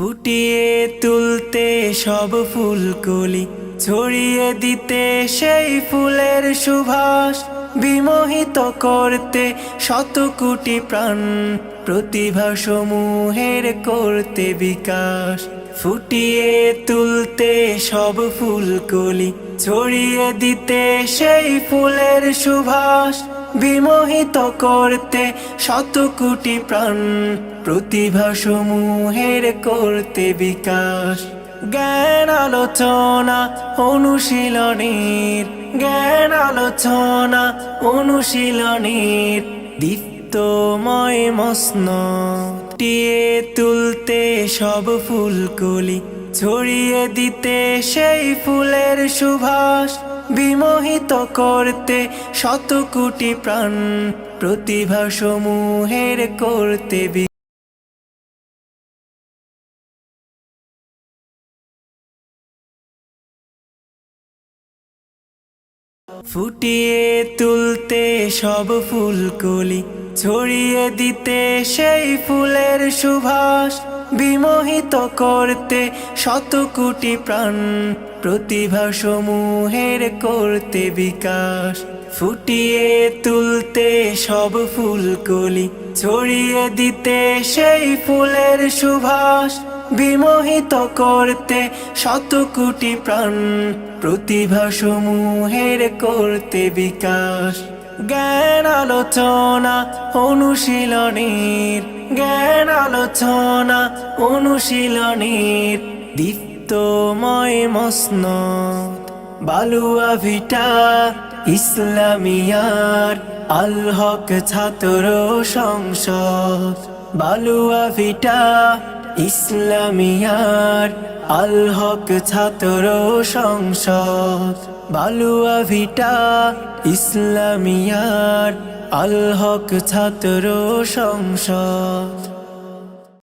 ফুটিয়ে তুলতে সব ফুলকলি, ছড়িয়ে দিতে সেই ফুলের সুভাষ, বিমোহিত করতে শত কোটি প্রাণ, প্রতিভা সমূহের করতে বিকাশ। ফুটিয়ে তুলতে সব ফুলকলি, ছড়িয়ে দিতে সেই ফুলের সুভাষ বিমোহিত করতে শত কোটি প্রাণ প্রতিভা সমূহের করতে বিকাশ। জ্ঞান আলোচনা অনুশীলনের, জ্ঞান আলোচনা অনুশীলনের, দীপ্তময় মস্ন টিয়ে তুলতে সব ফুলকলি, ছড়িয়ে দিতে সেই ফুলের সুভাষ। বিমোহিত করতে শত কোটি প্রাণ প্রতিভা সমূহের করতে ফুটিয়ে তুলতে সব ফুলকলি, ছড়িয়ে দিতে সেই ফুলের সুভাষ। বিমোহিত করতে শত কোটি প্রাণ প্রতিভা সমূহের করতে বিকাশ ফুটিয়ে তুলতে সব ফুলকলি। ছড়িয়ে দিতে সেই ফুলের সুভাষ বিমোহিত করতে শত কোটি প্রাণ প্রতিভা সমূহের করতে বিকাশ। জ্ঞান আলোচনা অনুশীলনীর, জ্ঞান আলোচনা অনুশীলনীর দীপ্তময় মস্ন বালুয়া ভিটা ইসলামিয়ার আল হক ছাত্র সংসদ। বালুয়া ভিটা ইসলামিয়ার আল হক ছাত্র সংসদ। বালুয়া ভিটা ইসলামিয়ার আল হক ছাত্র সংসদ।